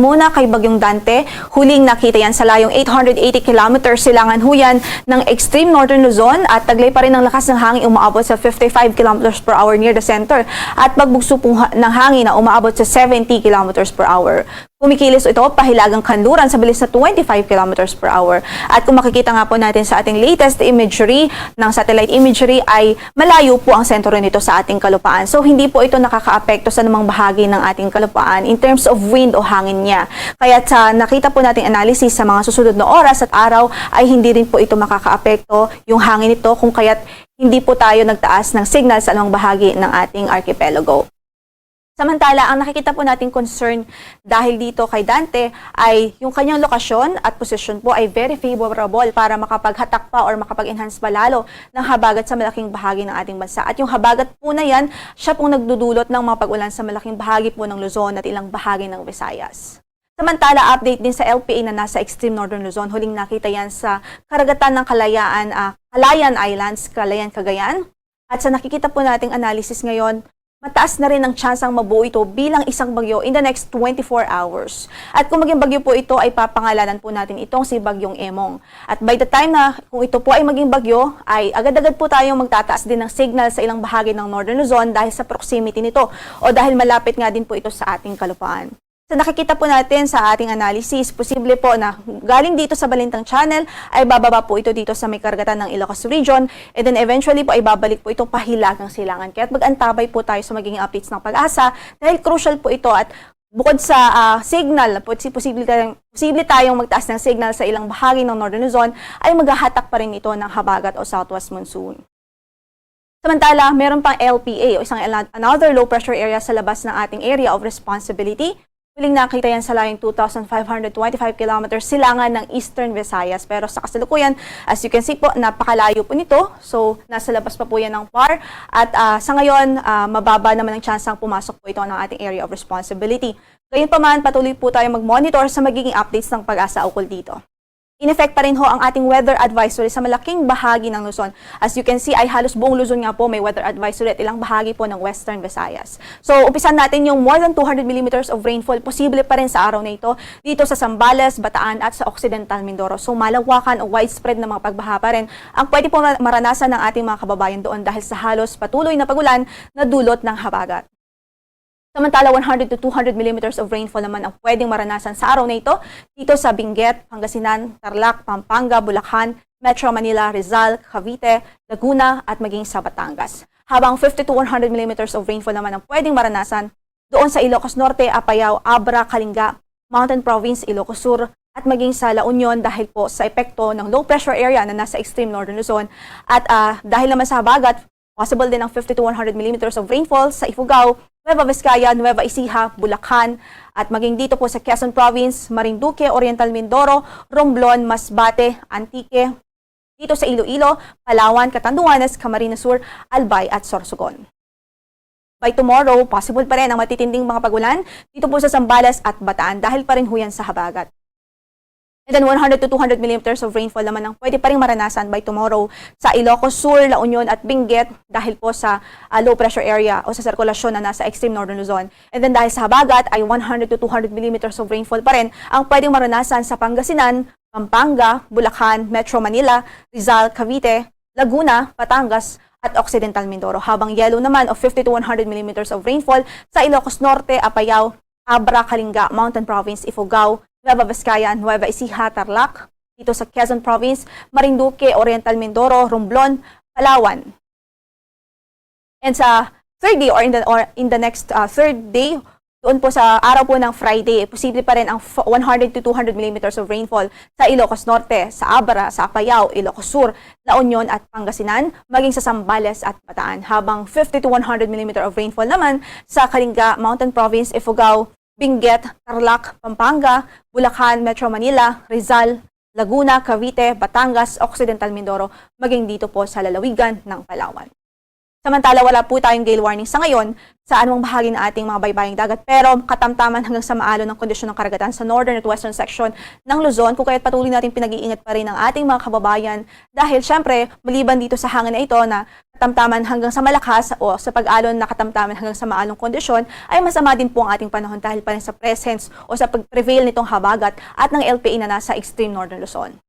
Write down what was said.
Muna kay Bagyong Dante, huling nakita yan sa layong 880 kilometers. Silangan huyan ng extreme northern Luzon at taglay pa rin ang lakas ng hangin. Umaabot sa 55 kilometers per hour near the center. At pagbugso ng hangin na umaabot sa 70 kilometers per hour. Kumikilos ito pahilagang kanluran sa bilis na 25 kilometers per hour. At kung makikita nga po natin sa ating latest imagery ng satellite imagery ay malayo po ang sentro nito sa ating kalupaan. So hindi po ito nakakaapekto sa namang bahagi ng ating kalupaan in terms of wind o hangin niya. Kaya sa nakita po nating analysis sa mga susunod na oras at araw ay hindi rin po ito makakaapekto yung hangin nito kung kaya't hindi po tayo nagtaas ng signal sa anumang bahagi ng ating archipelago. Samantala, ang nakikita po nating concern dahil dito kay Dante ay yung kanyang lokasyon at posisyon po ay very favorable para makapaghatak pa or makapag-enhance pa lalo ng habagat sa malaking bahagi ng ating bansa. At yung habagat po na yan, siya pong nagdudulot ng mga pag-ulan sa malaking bahagi po ng Luzon at ilang bahagi ng Visayas. Samantala, update din sa LPA na nasa extreme northern Luzon. Huling nakita yan sa karagatan ng Kalayaan, ah, Kalayan Islands, Kalayan, Cagayan. At sa nakikita po nating analysis ngayon, mataas na rin ang tsansang mabuo ito bilang isang bagyo in the next 24 hours. At kung maging bagyo po ito, ay papangalanan po natin itong si Bagyong Emong. At by the time na kung ito po ay maging bagyo, ay agad-agad po tayong magtataas din ng signal sa ilang bahagi ng Northern Luzon dahil sa proximity nito o dahil malapit nga din po ito sa ating kalupaan. So nakikita po natin sa ating analysis, posible po na galing dito sa Balintang Channel ay bababa po ito dito sa may karagatan ng Ilocos Region and then eventually po ay babalik po itong pahilagang silangan. Kaya mag-antabay po tayo sa magiging updates ng pag-asa dahil crucial po ito at bukod sa ah, signal, po, si- posible tayong, posible tayong magtaas ng signal sa ilang bahagi ng Northern Luzon ay maghahatak pa rin ito ng habagat o southwest monsoon. Samantala, meron pang LPA o isang another low pressure area sa labas ng ating area of responsibility. Huling nakita yan sa layong 2,525 kilometers silangan ng Eastern Visayas. Pero sa kasalukuyan, as you can see po, napakalayo po nito. So, nasa labas pa po yan ng PAR. At ah, sa ngayon, ah, mababa naman ang tsansang pumasok po ito ng ating area of responsibility. Gayunpaman, patuloy po tayo mag-monitor sa magiging updates ng pag-asa ukol dito. In effect pa rin ho ang ating weather advisory sa malaking bahagi ng Luzon. As you can see, ay halos buong Luzon nga po may weather advisory at ilang bahagi po ng Western Visayas. So, umpisan natin yung more than 200 millimeters of rainfall. Posible pa rin sa araw na ito dito sa Zambales, Bataan at sa Occidental Mindoro. So, malawakan o widespread na mga pagbaha pa rin ang pwede po maranasan ng ating mga kababayan doon dahil sa halos patuloy na pagulan na dulot ng habagat. Samantala, 100 to 200 millimeters of rainfall naman ang pwedeng maranasan sa araw na ito dito sa Benguet, Pangasinan, Tarlac, Pampanga, Bulacan, Metro Manila, Rizal, Cavite, Laguna at maging sa Batangas. Habang 50 to 100 millimeters of rainfall naman ang pwedeng maranasan doon sa Ilocos Norte, Apayao, Abra, Kalinga, Mountain Province, Ilocos Sur at maging sa La Union dahil po sa epekto ng low pressure area na nasa extreme northern Luzon at ah, dahil naman sa habagat, possible din ang 50 to 100 millimeters of rainfall sa Ifugao, Nueva Vizcaya, Nueva Ecija, Bulacan, at maging dito po sa Quezon Province, Marinduque, Oriental Mindoro, Romblon, Masbate, Antique, dito sa Iloilo, Palawan, Catanduanes, Camarines Sur, Albay at Sorsogon. By tomorrow, possible pa rin ang matitinding mga pagulan dito po sa Zambales at Bataan dahil pa rin huyan sa habagat. And then 100 to 200 millimeters of rainfall naman ang pwede pa rin maranasan by tomorrow sa Ilocos Sur, La Union at Benguet dahil po sa ah, low pressure area o sa sirkulasyon na nasa extreme northern Luzon. And then dahil sa habagat ay 100 to 200 millimeters of rainfall pa rin ang pwedeng maranasan sa Pangasinan, Pampanga, Bulacan, Metro Manila, Rizal, Cavite, Laguna, Batangas at Occidental Mindoro. Habang yellow naman of 50 to 100 millimeters of rainfall sa Ilocos Norte, Apayao, Abra, Kalinga, Mountain Province, Ifugao, Nueva Vizcaya, Nueva Ecija, Tarlac, dito sa Quezon Province, Marinduque, Oriental Mindoro, Romblon, Palawan. And sa third day or in the, or in the next uh, third day, doon po sa araw po ng Friday, posible pa rin ang f- 100 to 200 millimeters of rainfall sa Ilocos Norte, sa Abra, sa Apayao, Ilocos Sur, La Union at Pangasinan, maging sa Zambales at Bataan. Habang 50 to 100 millimeter of rainfall naman sa Kalinga, Mountain Province, Ifugao, Benguet, Tarlac, Pampanga, Bulacan, Metro Manila, Rizal, Laguna, Cavite, Batangas, Occidental Mindoro, maging dito po sa lalawigan ng Palawan. Samantala, wala po tayong gale warning sa ngayon sa anumang bahagi ng ating mga baybaying dagat. Pero katamtaman hanggang sa maalo ng kondisyon ng karagatan sa northern at western section ng Luzon, kung kaya't patuloy natin pinag-iingat pa rin ang ating mga kababayan dahil syempre, maliban dito sa hangin na ito na katamtaman hanggang sa malakas o sa pag-alon na katamtaman hanggang sa maalong kondisyon, ay masama din po ang ating panahon dahil pa rin sa presence o sa pag-prevail nitong habagat at ng LPA na nasa extreme northern Luzon.